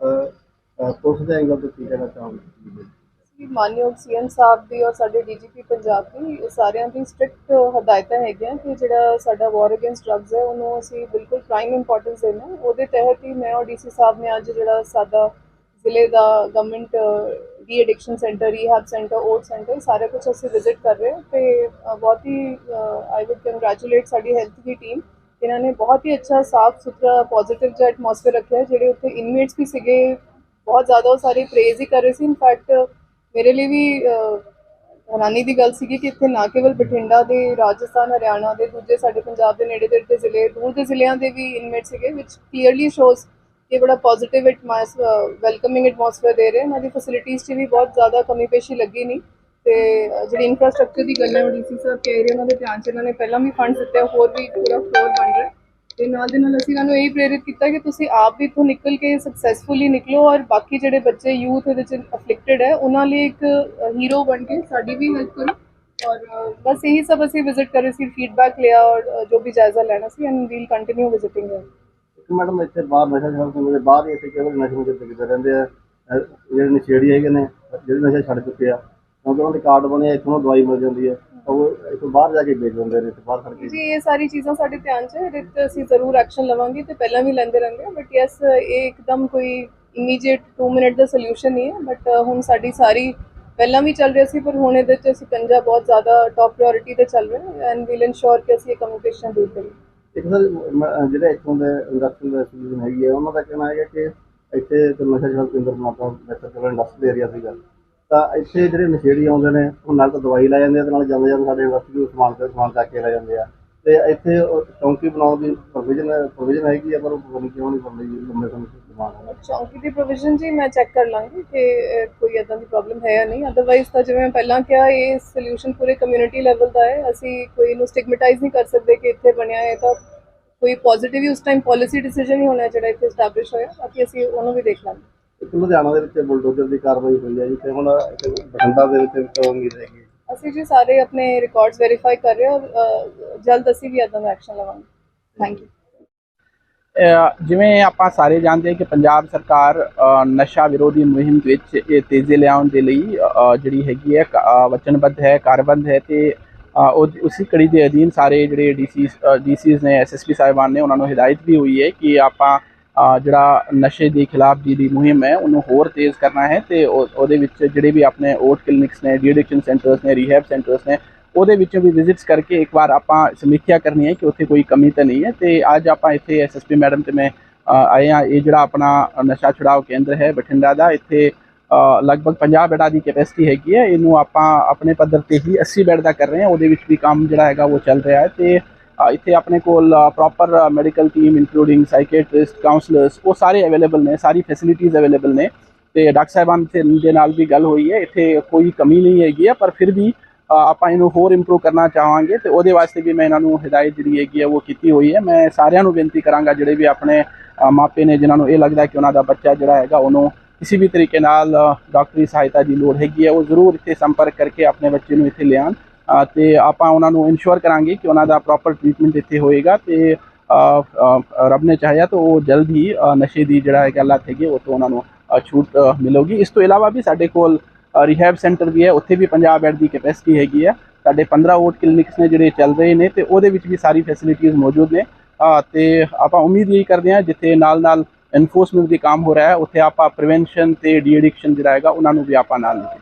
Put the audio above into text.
ਅਹ, police ਦੇ angle ਤੋਂ ਕੀ ਕਹਿਣਾ ਚਾਹੋਗੇ? ਕਿ ਮਾਨਯੋਗ ਸੀਐਮ ਸਾਹਿਬ ਦੀ ਔਰ ਸਾਡੇ ਡੀਜੀਪੀ ਪੰਜਾਬ ਦੀ ਇਹ ਸਾਰਿਆਂ ਦੀ ਸਟ੍ਰਿਕਟ ਹਦਾਇਤਾਂ ਹੈਗੀਆਂ ਕਿ ਜਿਹੜਾ ਸਾਡਾ ਵਾਰ ਅਗੇਂਸਟ ਡਰੱਗਸ ਹੈ ਉਹਨੂੰ ਅਸੀਂ ਬਿਲਕੁਲ ਪ੍ਰਾਈਮ ਇੰਪੋਰਟੈਂਸ ਦੇਣਾ ਉਹਦੇ ਤਹਿਤ ਹੀ ਮੈਂ ਔਰ ਡੀਸੀ ਸਾਹਿਬ ਨੇ ਅੱਜ ਜਿਹੜਾ ਸਾਡਾ ਜ਼ਿਲ੍ਹੇ ਦਾ government deaddiction centre rehab centre OAT centre ਸਾਰਾ ਕੁਝ ਅਸੀਂ ਵਿਜ਼ਿਟ ਕਰ ਰਹੇ ਹਾਂ ਤੇ ਬਹੁਤ ਹੀ ਆਈ ਵੁੱਡ ਕੰਗ੍ਰੈਚੁਲੇਟ ਸਾਡੀ ਹੈਲਥ ਦੀ ਟੀਮ ਇਹਨਾਂ ਨੇ ਬਹੁਤ ਹੀ ਅੱਛਾ ਸਾਫ਼ ਸੁਥਰਾ ਪੋਜ਼ਿਟਿਵ ਜਿਹਾ ਐਟਮੋਸਫੇਅਰ ਰੱਖਿਆ, ਜਿਹੜੇ ਉੱਥੇ ਇਨਮੇਟਸ ਵੀ ਸੀਗੇ, ਬਹੁਤ ਜ਼ਿਆਦਾ ਉਹ ਸਾਰੇ ਪ੍ਰੇਜ਼ ਹੀ ਕਰ ਰਹੇ ਸੀ। ਇਨਫੈਕਟ ਮੇਰੇ ਲਈ ਵੀ ਹੈਰਾਨੀ ਦੀ ਗੱਲ ਸੀਗੀ ਕਿ ਇੱਥੇ ਨਾ ਕੇਵਲ ਬਠਿੰਡਾ ਦੇ, ਰਾਜਸਥਾਨ, ਹਰਿਆਣਾ ਦੇ, ਦੂਜੇ ਸਾਡੇ ਪੰਜਾਬ ਦੇ ਨੇੜੇ ਦੇ ਜ਼ਿਲ੍ਹੇ, ਦੂਰ ਦੇ ਜ਼ਿਲ੍ਹਿਆਂ ਦੇ ਵੀ ਇਨਮੇਟ ਸੀਗੇ ਵਿਚ ਕਲੀਅਰਲੀ ਸ਼ੋਜ਼ ਕਿ ਬੜਾ ਪੋਜ਼ਿਟਿਵ ਐਟਮੋਸਫੇਅਰ ਵੈਲਕਮਿੰਗ ਐਟਮੋਸਫੇਅਰ ਦੇ ਰਹੇ। ਇਹਨਾਂ ਦੀ ਫੈਸਿਲਿਟੀਜ਼ 'ਚ ਵੀ ਬਹੁਤ ਜ਼ਿਆਦਾ ਕਮੀ ਪੇਸ਼ੀ ਲੱਗੀ ਨਹੀਂ ਤੇ ਜਿਹੜੀ ਇਨਫਰਾਸਟ੍ਰਕਚਰ ਦੀ ਗੱਲ ਹੈ ਉਹ ਡੀਸੀ ਸਾਹਿਬ ਕਹਿ ਰਹੇ ਉਹਨਾਂ ਦੇ ਧਿਆਨ 'ਚ ਇਹਨਾਂ ਨੇ ਪਹਿਲਾਂ ਵੀ ਫੰਡ ਦਿੱਤੇ, ਹੋਰ ਵੀ ਪੂਰਾ ਫਲੋਰ ਬਣ ਰਿਹਾ ਤੇ ਨਾਲ ਦੇ ਨਾਲ ਅਸੀਂ ਇਹਨਾਂ ਨੂੰ ਇਹ ਪ੍ਰੇਰਿਤ ਕੀਤਾ ਕਿ ਤੁਸੀਂ ਆਪ ਵੀ ਇੱਥੋਂ ਨਿਕਲ ਕੇ ਸਕਸੈਸਫੁਲੀ ਨਿਕਲੋ ਔਰ ਬਾਕੀ ਜਿਹੜੇ ਬੱਚੇ ਯੂਥ ਇਹਦੇ ਚ ਅਫਲਿਕਟਡ ਹੈ, ਉਹਨਾਂ ਲਈ ਇੱਕ ਹੀਰੋ ਬਣ ਕੇ ਸਾਡੀ ਵੀ ਹੈਲਪ ਕਰੋ। ਔਰ ਬਸ ਇਹੀ ਸਭ ਅਸੀਂ ਵਿਜ਼ਿਟ ਕਰੇ ਸੀ ਫੀਡਬੈਕ ਲਿਆ ਔਰ ਜੋ ਵੀ ਜਾਇਜ਼ਾ ਲੈਣਾ ਸੀ ਐਂਡ ਵੀਲ ਕੰਟੀਨਿਊ ਵਿਜ਼ਿਟਿੰਗ ਹੈ ਮੈਡਮ ਇੱਥੇ ਬਾਹਰ ਨਸ਼ਾ ਛੱਡ ਕੇ, ਬਾਹਰ ਹੀ ਇੱਥੇ ਕੇਵਲ ਨਸ਼ੇ ਨੂੰ ਕਿਤੇ ਰਹਿੰਦੇ ਆ। ਜਿਹੜੇ ਨਸ਼ੇੜੀ ਹੈਗੇ ਨੇ, ਜਿਹੜੇ ਨਸ਼ਾ ਛੱਡ ਚੁੱਕੇ ਆ। ਕਿਉਂਕਿ ਉਹਨਾਂ ਦੇ ਕਾਰਡ ਬਣੇ ਇੱਥੋਂ ਦਵਾਈ ਮਿਲ ਜਾਂਦੀ ਹੈ। ਉਹ ਇੱਥੋਂ ਬਾਹਰ ਜਾ ਕੇ ਵੇਚ ਦਿੰਦੇ ਨੇ ਇੱਥੇ ਬਾਹਰ ਖੜ ਕੇ। ਜੀ ਇਹ ਸਾਰੀ ਚੀਜ਼ਾਂ ਸਾਡੇ ਧਿਆਨ 'ਚ ਹੈ ਇਹਦੇ ਤੇ ਅਸੀਂ ਜ਼ਰੂਰ ਐਕਸ਼ਨ ਲਵਾਂਗੇ ਤੇ ਪਹਿਲਾਂ ਵੀ ਲੈਂਦੇ ਰਹਿੰਦੇ ਬਟ ਯੈਸ ਇਹ ਇੱਕਦਮ ਕੋਈ ਇਮੀਡੀਏਟ 2 ਮਿੰਟ ਦਾ ਸੋਲੂਸ਼ਨ ਨਹੀਂ ਹੈ। ਬਟ ਹੁਣ ਸਾਡੀ ਸਾਰੀ ਪਹਿਲਾਂ ਵੀ ਚੱਲ ਰਿਹਾ ਸੀ ਪਰ ਹੁਣ ਇਹਦੇ 'ਚ ਅਸੀਂ ਪੰਜਾ ਬਹੁਤ ਜ਼ਿਆਦਾ ਟੌਪ ਪ੍ਰਾਇੋਰਟੀ ਤੇ ਚੱਲ ਰਹੇ ਹਾਂ ਐਂਡ ਵੀਲ ਇਨਸ਼ੋਰ ਕਿ ਅਸੀਂ ਇਹ ਕਮਿਊਨੀਕੇਸ਼ਨ ਦੂਰ ਕਰੀਏ। ਇੱਕ ਸਰ ਜਿਹੜੇ ਇੱਥੋਂ ਦੇ ਇੰਡਸਟਰੀਅਲ ਐਸੋਸੀਏਸ਼ਨ ਹੈਗੀ ਹੈ ਉਹਨਾਂ ਦਾ ਕਹਿਣਾ ਹੈਗਾ ਕਿ ਇੱਥੇ ਤੇ ਨਸ਼ਾ ਛੱਡ ਕੇਂਦਰ ਬਣਾਤਾ ਵੈਸੇ ਚਲੋ ਇੰਡਸਟਰੀ ਏਰੀਆ ਸੀਗਾ। ਤਾਂ ਇੱਥੇ ਜਿਹੜੇ ਨਸ਼ੇੜੀ ਆਉਂਦੇ ਨੇ, ਉਹ ਨਾਲ ਤਾਂ ਦਵਾਈ ਲੈ ਜਾਂਦੇ ਆ ਤੇ ਨਾਲ ਜਾਂਦੇ ਜਾਂਦੇ ਸਾਡੇ ਇੰਡਸਟਰੀ ਨੂੰ ਸਮਾਨ ਤੇ ਸਮਾਨ ਚੱਕ ਕੇ ਲੈ ਜਾਂਦੇ ਆ। ਤੇ ਇੱਥੇ ਉਹ ਚੌਂਕੀ ਬਣਾਉਣ ਦੀ ਪ੍ਰੋਵੀਜ਼ਨ ਪ੍ਰੋਵੀਜ਼ਨ ਹੈਗੀ ਆ, ਪਰ ਉਹ ਪਤਾ ਨਹੀਂ ਕਿਉਂ ਨਹੀਂ ਬਣ ਰਹੀ ਲੰਮੇ ਸਮੇਂ ਤੋਂ ਦਿਮਾਗ ਹੈ। ਚੌਂਕੀ ਦੀ ਪ੍ਰੋਵੀਜ਼ਨ ਜੀ ਮੈਂ ਚੈੱਕ ਕਰ ਲਾਂਗੀ ਕਿ ਕੋਈ ਇਦਾਂ ਦੀ ਪ੍ਰੋਬਲਮ ਹੈ ਜਾਂ ਨਹੀਂ। ਅਦਰਵਾਈਜ਼ ਤਾਂ ਜਿਵੇਂ ਪਹਿਲਾਂ ਕਿਹਾ, ਇਹ ਸੋਲੂਸ਼ਨ ਪੂਰੇ ਕਮਿਊਨਿਟੀ ਲੈਵਲ ਦਾ ਹੈ। ਅਸੀਂ ਕੋਈ ਨੂੰ ਸਟਿਗਮੈਟਾਈਜ਼ ਨਹੀਂ ਕਰ ਸਕਦੇ ਕਿ ਇੱਥੇ ਬਣਿਆ ਹੈ। ਤਾਂ ਕੋਈ ਪੋਜ਼ਿਟਿਵ ਹੀ ਉਸ ਟਾਈਮ ਪਾਲਿਸੀ ਡਿਸੀਜਨ ਹੀ ਹੋਣਾ ਜਿਹੜਾ ਇੱਥੇ ਸਟੈਬਲਿਸ਼ ਹੋਇਆ। ਬਾਕੀ ਅਸੀਂ ਉਹਨੂੰ ਵੀ ਦੇਖ ਲਾਂਗੇ। ਇੱਕ ਲੁਧਿਆਣਾ ਦੇ ਵਿੱਚ ਬੁਲਡੋਜ਼ਰ ਦੀ ਕਾਰਵਾਈ ਹੋਈ ਹੈ ਜੀ ਤੇ ਹੁਣ ਬਠਿੰਡਾ ਦੇ ਵਿੱਚ ਵੀ ਉਮੀਦ ਹੈਗੀ ਅਸੀਂ ਜੀ ਸਾਰੇ ਆਪਣੇ ਰਿਕਾਰਡਸ ਵੈਰੀਫਾਈ ਕਰ ਰਹੇ ਹਾਂ ਔਰ ਜਲਦ ਅਸੀਂ ਵੀ ਇਦਾਂ ਦਾ ਐਕਸ਼ਨ ਲਵਾਂਗੇ। ਥੈਂਕ ਯੂ ਅਹ ਜਿਵੇਂ ਆਪਾਂ ਸਾਰੇ ਜਾਣਦੇ ਹਾਂ ਕਿ ਪੰਜਾਬ ਸਰਕਾਰ ਅਹ ਨਸ਼ਾ ਵਿਰੋਧੀ ਮੁਹਿੰਮ ਦੇ ਵਿੱਚ ਇਹ ਤੇਜ਼ੀ ਲਿਆਉਣ ਦੇ ਲਈ ਅਹ ਜਿਹੜੀ ਹੈਗੀ ਹੈ ਕ- ਅਹ ਵਚਨਬੱਧ ਹੈ ਕਾਰਬੰਦ ਹੈ ਤੇ ਅਹ ਉਹ- ਉਸੇ ਕੜੀ ਦੇ ਅਧੀਨ ਸਾਰੇ ਜਿਹੜੇ ਡੀਸੀ ਡੀਸੀਜ਼ ਨੇ ਐਸਐਸਪੀ ਸਾਹਿਬਾਨ ਨੇ ਉਹਨਾਂ ਨੂੰ ਹਦਾਇਤ ਵੀ ਹੋਈ ਹੈ ਕਿ ਆਪਾਂ ਜਿਹੜਾ ਨਸ਼ੇ ਦੇ ਖਿਲਾਫ ਜਿਹੜੀ ਮੁਹਿੰਮ ਹੈ, ਉਹਨੂੰ ਹੋਰ ਤੇਜ਼ ਕਰਨਾ ਹੈ ਤੇ ਉਹਦੇ ਵਿੱਚ ਜਿਹੜੇ ਵੀ ਆਪਣੇ ਓਟ ਕਲੀਨਿਕਸ ਨੇ ਡੀਐਡਿਕਸ਼ਨ ਸੈਂਟਰਸ ਨੇ, ਰੀਹੈਬ ਸੈਂਟਰਸ ਨੇ, ਉਹਦੇ ਵਿੱਚੋਂ ਵੀ ਵਿਜ਼ਿਟਸ ਕਰਕੇ ਇੱਕ ਵਾਰ ਆਪਾਂ ਸਮੀਖਿਆ ਕਰਨੀ ਹੈ ਕਿ ਉੱਥੇ ਕੋਈ ਕਮੀ ਤਾਂ ਨਹੀਂ ਹੈ ਤੇ ਅੱਜ ਆਪਾਂ ਇੱਥੇ ਐਸਐਸਪੀ ਮੈਡਮ ਤੇ ਮੈਂ ਆਏ ਹਾਂ। ਇਹ ਜਿਹੜਾ ਆਪਣਾ ਨਸ਼ਾ ਛੁਡਾਓ ਕੇਂਦਰ ਹੈ ਬਠਿੰਡਾ ਦਾ, ਇੱਥੇ ਲਗਭਗ 50 ਬੈਡਾਂ ਦੀ ਕੈਪੈਸਿਟੀ ਹੈਗੀ ਹੈ। ਇਹਨੂੰ ਆਪਾਂ ਆਪਣੇ ਪੱਧਰ ਤੇ ਹੀ 80 ਬੈੱਡ ਦਾ ਕਰ ਰਹੇ ਹਾਂ। ਉਹਦੇ ਵਿੱਚ ਵੀ ਕੰਮ ਜਿਹੜਾ ਹੈਗਾ ਉਹ ਚੱਲ ਰਿਹਾ ਹੈ ਤੇ ਇੱਥੇ ਆਪਣੇ ਕੋਲ proper medical team including psychiatrist counsellors ਉਹ ਸਾਰੇ ਅਵੇਲੇਬਲ ਨੇ, ਸਾਰੀ ਫੈਸਿਲਿਟੀਜ਼ ਅਵੇਲੇਬਲ ਨੇ। ਤੇ ਡਾਕਟਰ ਸਾਹਿਬਾਨ ਦੇ ਨਾਲ ਵੀ ਗੱਲ ਹੋਈ ਹੈ, ਇੱਥੇ ਕੋਈ ਕਮੀ ਨਹੀਂ ਹੈਗੀ ਹੈ ਪਰ ਫਿਰ ਵੀ ਆਪਾਂ ਇਹਨੂੰ ਹੋਰ ਇੰਪਰੂਵ ਕਰਨਾ ਚਾਹਾਂਗੇ ਤੇ ਉਹਦੇ ਵਾਸਤੇ ਵੀ ਮੈਂ ਇਹਨਾਂ ਨੂੰ ਹਦਾਇਤ ਜਿਹੜੀ ਹੈਗੀ ਹੈ ਉਹ ਕੀਤੀ ਹੋਈ ਹੈ। ਮੈਂ ਸਾਰਿਆਂ ਨੂੰ ਬੇਨਤੀ ਕਰਾਂਗਾ, ਜਿਹੜੇ ਵੀ ਆਪਣੇ ਮਾਪੇ ਨੇ, ਜਿਨ੍ਹਾਂ ਨੂੰ ਇਹ ਲੱਗਦਾ ਕਿ ਉਹਨਾਂ ਦਾ ਬੱਚਾ ਜਿਹੜਾ ਹੈਗਾ, ਉਹਨੂੰ ਕਿਸੇ ਵੀ ਤਰੀਕੇ ਨਾਲ ਡਾਕਟਰੀ ਸਹਾਇਤਾ ਦੀ ਲੋੜ ਹੈਗੀ ਹੈ ਉਹ ਜ਼ਰੂਰ ਇੱਥੇ ਸੰਪਰਕ ਕਰਕੇ ਆਪਣੇ ਬੱਚੇ ਨੂੰ ਇੱਥੇ ਲਿਆਉਣ। ਤੇ ਆਪਾਂ ਉਹਨਾਂ ਨੂੰ ਇਨਸ਼ੋਰ ਕਰਾਂਗੇ ਕਿ ਉਹਨਾਂ ਦਾ ਪ੍ਰੋਪਰ ਟ੍ਰੀਟਮੈਂਟ ਇੱਥੇ ਹੋਏਗਾ ਤੇ ਰੱਬ ਨੇ ਚਾਹਿਆ ਤਾਂ ਉਹ ਜਲਦ ਹੀ ਨਸ਼ੇ ਦੀ ਜਿਹੜਾ ਹੈਗਾ ਲੱਤ ਹੈਗੀ ਉਹ ਤੋਂ ਉਹਨਾਂ ਨੂੰ ਛੂਟ ਮਿਲੇਗੀ। ਇਸ ਤੋਂ ਇਲਾਵਾ ਵੀ ਸਾਡੇ ਕੋਲ ਰਿਹੈਬ ਸੈਂਟਰ ਵੀ ਹੈ ਉੱਥੇ ਵੀ 50 ਬੈੱਡ ਦੀ ਕੈਪੈਸਿਟੀ ਹੈਗੀ ਹੈ ਸਾਡੇ 15 ਓਟ ਕਲੀਨਿਕਸ ਨੇ ਜਿਹੜੇ ਚੱਲ ਰਹੇ ਨੇ ਤੇ ਉਹਦੇ ਵਿੱਚ ਵੀ ਸਾਰੀ ਫੈਸਿਲਿਟੀਆਂ ਮੌਜੂਦ ਨੇ। ਅ, ਤੇ ਆਪਾਂ ਉਮੀਦ ਇਹੀ ਕਰਦੇ ਹਾਂ ਜਿੱਥੇ ਨਾਲ ਨਾਲ ਐਨਫੋਰਸਮੈਂਟ ਦੀ ਕੰਮ ਹੋ ਰਿਹਾ ਹੈ ਉੱਥੇ ਆਪਾਂ ਪ੍ਰੀਵੈਂਸ਼ਨ ਤੇ ਡੀਐਡਿਕਸ਼ਨ ਜਿਹੜਾ ਹੈਗਾ ਉਹਨਾਂ ਨੂੰ ਵੀ ਆਪਾਂ ਨਾਲ ਲੈ